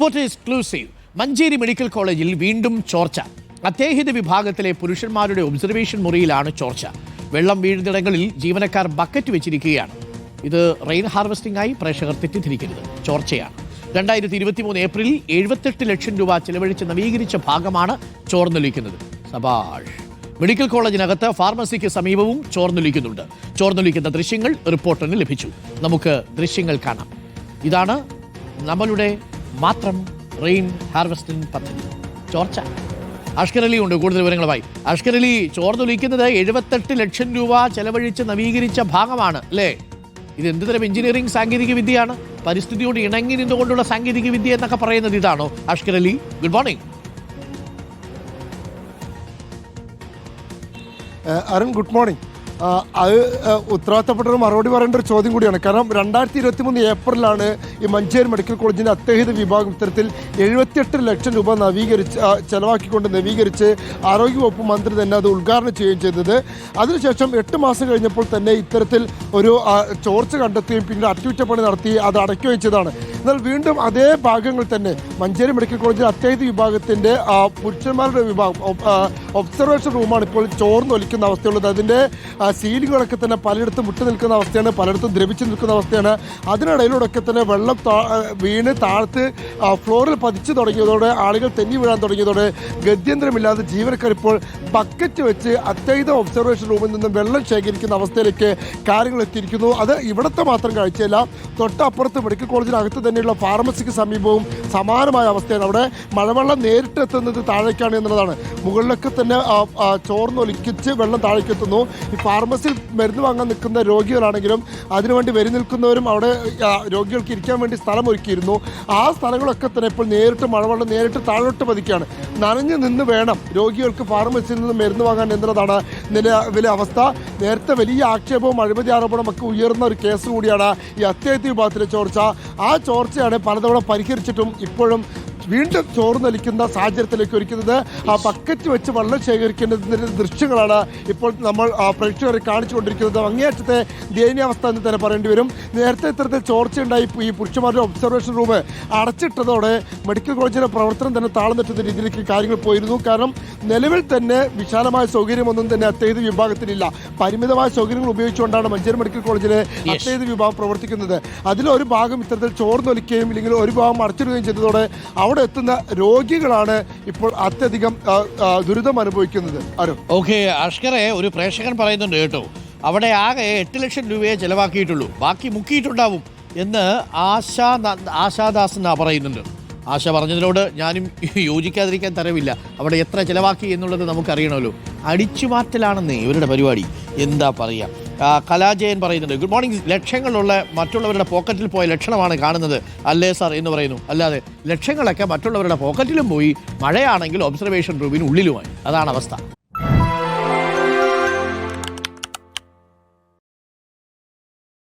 Report exclusive. Manjeri medical കോളേജിൽ വീണ്ടും ചോർച്ച. അത്യാഹിത വിഭാഗത്തിലെ പുരുഷന്മാരുടെ ഒബ്സർവേഷൻ മുറിയിലാണ് ചോർച്ച. വെള്ളം വീഴുന്നിടങ്ങളിൽ ജീവനക്കാർ ബക്കറ്റ് വെച്ചിരിക്കുകയാണ്. ഇത് റെയിൻ ഹാർവെസ്റ്റിംഗ് ആയി പ്രേക്ഷകർ തെറ്റിദ്ധരിക്കരുത്. ചോർച്ചയാണ്. രണ്ടായിരത്തി ഇരുപത്തി മൂന്ന് ഏപ്രിലിൽ എഴുപത്തെട്ട് ലക്ഷം രൂപ ചെലവഴിച്ച് നവീകരിച്ച ഭാഗമാണ് ചോർന്നൊലിക്കുന്നത്. സബാഷ്. മെഡിക്കൽ കോളേജിനകത്ത് ഫാർമസിക്ക് സമീപവും ചോർന്നൊലിക്കുന്നുണ്ട്. ചോർന്നൊലിക്കുന്ന ദൃശ്യങ്ങൾ റിപ്പോർട്ടറിന് ലഭിച്ചു. നമുക്ക് ദൃശ്യങ്ങൾ കാണാം. ഇതാണ് നമ്മളുടെ മാത്രം റെയിൻ ഹാർവെസ്റ്റിംഗ് പദ്ധതി. ചോർച്ച. അഷ്കർ അലി ഉണ്ട് കൂടുതൽ വിവരങ്ങളുമായി. അഷ്കർ അലി ചോർന്നൊലിക്കുന്നത് എഴുപത്തെട്ട് ലക്ഷം രൂപ ചെലവഴിച്ച് നവീകരിച്ച ഭാഗമാണ് അല്ലേ? ഇത് എന്ത് തരം എഞ്ചിനീയറിംഗ് സാങ്കേതിക വിദ്യയാണ്? പരിസ്ഥിതിയോട് ഇണങ്ങി നിന്നുകൊണ്ടുള്ള സാങ്കേതിക വിദ്യ എന്നൊക്കെ പറയുന്നത് ഇതാണോ? Ashkar Ali good morning Arun good morning അത് ഉത്തരവാദിത്തപ്പെട്ട ഒരു മറുപടി പറയേണ്ട ഒരു ചോദ്യം കൂടിയാണ്. കാരണം രണ്ടായിരത്തി ഇരുപത്തി മൂന്ന് ഏപ്രിലാണ് ഈ മഞ്ചേരി മെഡിക്കൽ കോളേജിന്റെ അത്യാഹിത വിഭാഗം ഇത്തരത്തിൽ എഴുപത്തിയെട്ട് ലക്ഷം രൂപ നവീകരിച്ച് ചെലവാക്കിക്കൊണ്ട് നവീകരിച്ച് ആരോഗ്യവകുപ്പ് മന്ത്രി തന്നെ അത് ഉദ്ഘാടനം ചെയ്യുകയും ചെയ്തത്. അതിനുശേഷം എട്ട് മാസം കഴിഞ്ഞപ്പോൾ തന്നെ ഇത്തരത്തിൽ ഒരു ചോർച്ച കണ്ടെത്തുകയും പിന്നീട് അറ്റകുറ്റപ്പണി നടത്തി അത് അടയ്ക്കുകയും ചെയ്തതാണ്. എന്നാൽ വീണ്ടും അതേ ഭാഗങ്ങൾ തന്നെ മഞ്ചേരി മെഡിക്കൽ കോളേജിൽ അത്യാഹിത വിഭാഗത്തിന്റെ പുരുഷന്മാരുടെ വിഭാഗം ഒബ്സർവേഷൻ റൂമാണ് ഇപ്പോൾ ചോർന്നൊലിക്കുന്ന അവസ്ഥയുള്ളത്. അതിന്റെ ആ, സീലിങ്ങുകളൊക്കെ തന്നെ പലയിടത്തും വിട്ടു നിൽക്കുന്ന അവസ്ഥയാണ് പലയിടത്തും ദ്രവിച്ചു നിൽക്കുന്ന അവസ്ഥയാണ്. അതിനിടയിലൂടെയൊക്കെ തന്നെ വെള്ളം വീണ് താഴ്ത്ത് ഫ്ലോറിൽ പതിച്ചു തുടങ്ങിയതോടെ ആളുകൾ തെന്നി വീഴാൻ തുടങ്ങിയതോടെ ഗത്യന്തരമില്ലാതെ ജീവനക്കാർ ഇപ്പോൾ ബക്കറ്റ് വെച്ച് അത്യാഹിത ഒബ്സർവേഷൻ റൂമിൽ നിന്നും വെള്ളം ശേഖരിക്കുന്ന അവസ്ഥയിലേക്ക് കാര്യങ്ങൾ എത്തിയിരിക്കുന്നു. അത് ഇവിടുത്തെ മാത്രം കാഴ്ചയല്ല തൊട്ടപ്പുറത്ത് മെഡിക്കൽ കോളേജിനകത്ത് തന്നെയുള്ള ഫാർമസിക്ക് സമീപവും സമാനമായ അവസ്ഥയാണ്. അവിടെ മഴവെള്ളം നേരിട്ട് എത്തുന്നത് താഴേക്കാണ് എന്നുള്ളതാണ്. മുകളിലൊക്കെ തന്നെ ചോർന്നൊലിക്കിച്ച് വെള്ളം താഴേക്കെത്തുന്നു. ഈ ഫാർമസിയിൽ മരുന്ന് വാങ്ങാൻ നിൽക്കുന്ന രോഗികളാണെങ്കിലും അതിനുവേണ്ടി വരി നിൽക്കുന്നവരും അവിടെ രോഗികൾക്ക് ഇരിക്കാൻ വേണ്ടി സ്ഥലം ഒരുക്കിയിരുന്നു. ആ സ്ഥലങ്ങളൊക്കെ തന്നെ ഇപ്പോൾ നേരിട്ട് മഴവെള്ളം നേരിട്ട് താഴോട്ട് പതിക്കുകയാണ്. നനഞ്ഞു നിന്ന് വേണം രോഗികൾക്ക് ഫാർമസിയിൽ നിന്ന് മരുന്ന് വാങ്ങാൻ എന്നതാണ് നിലവിലെ അവസ്ഥ. നേരത്തെ വലിയ ആക്ഷേപവും അഴിമതി ആരോപണം ഒക്കെ ഉയർന്ന ഒരു കേസ് കൂടിയാണ് ഈ അത്യാഹിത വിഭാഗത്തിലെ ചോർച്ച. ആ ചോർച്ചയാണ് പലതവണ പരിഹരിച്ചിട്ടും ഇപ്പോഴും വീണ്ടും ചോർന്നൊലിക്കുന്ന സാഹചര്യത്തിലേക്ക് ഒരുക്കുന്നത് ആ ബക്കറ്റ് വെച്ച് വെള്ളം ശേഖരിക്കേണ്ടതിന്റെ ദൃശ്യങ്ങളാണ് ഇപ്പോൾ നമ്മൾ പ്രേക്ഷകരെ കാണിച്ചുകൊണ്ടിരിക്കുന്നത്. അങ്ങേയറ്റത്തെ ദയനീയാവസ്ഥ എന്ന് തന്നെ പറയേണ്ടി വരും. നേരത്തെ ഇത്തരത്തിൽ ചോർച്ചയുണ്ടായി ഈ പുരുഷന്മാരുടെ ഒബ്സർവേഷൻ റൂം അടച്ചിട്ടതോടെ മെഡിക്കൽ കോളേജിലെ പ്രവർത്തനം തന്നെ താഴ്ന്നിട്ടുന്ന രീതിയിലേക്ക് കാര്യങ്ങൾ പോയിരുന്നു. കാരണം നിലവിൽ തന്നെ വിശാലമായ സൗകര്യമൊന്നും തന്നെ അത്യാഹിത വിഭാഗത്തിലില്ല. പരിമിതമായ സൗകര്യങ്ങൾ ഉപയോഗിച്ചുകൊണ്ടാണ് മഞ്ചേരി മെഡിക്കൽ കോളേജിലെ അത്യാഹിത വിഭാഗം പ്രവർത്തിക്കുന്നത്. അതിലൊരു ഭാഗം ഇത്തരത്തിൽ ചോർന്നൊലിക്കുകയും ഇല്ലെങ്കിൽ ഒരു ഭാഗം അടച്ചിടുകയും ചെയ്തതോടെ അവിടെ എത്തുന്ന രോഗികളാണ് ഇപ്പോൾ അത്യധികം ദുരിതം അനുഭവിക്കുന്നത്. അരുൺ. ഓക്കെ അഷ്കറെ ഒരു പ്രേക്ഷകൻ പറയുന്നുണ്ട് കേട്ടോ. അവിടെ ആകെ എട്ട് ലക്ഷം രൂപയെ ചെലവാക്കിയിട്ടുള്ളൂ. ബാക്കി മുക്കിയിട്ടുണ്ടാവും എന്ന് ആശാ ആശാദാസ് എന്നാ പറയുന്നുണ്ട്. ആശ പറഞ്ഞതിനോട് ഞാനും യോജിക്കാതിരിക്കാൻ തരവില്ല. അവിടെ എത്ര ചിലവാക്കി എന്നുള്ളത് നമുക്കറിയണമല്ലോ. അടിച്ചുമാറ്റലാണെന്നേ ഇവരുടെ പരിപാടി. എന്താ പറയുക കലാജയൻ പറയുന്നുണ്ട്. ഗുഡ് മോർണിംഗ് ലക്ഷങ്ങളുള്ള മറ്റുള്ളവരുടെ പോക്കറ്റിൽ പോയ ലക്ഷണമാണ് കാണുന്നത്. അല്ലേ സാർ എന്ന് പറയുന്നു. അല്ലാതെ ലക്ഷങ്ങളൊക്കെ മറ്റുള്ളവരുടെ പോക്കറ്റിലും പോയി മഴയാണെങ്കിൽ ഒബ്സർവേഷൻ റൂമിന് ഉള്ളിലുമായി. അതാണ് അവസ്ഥ.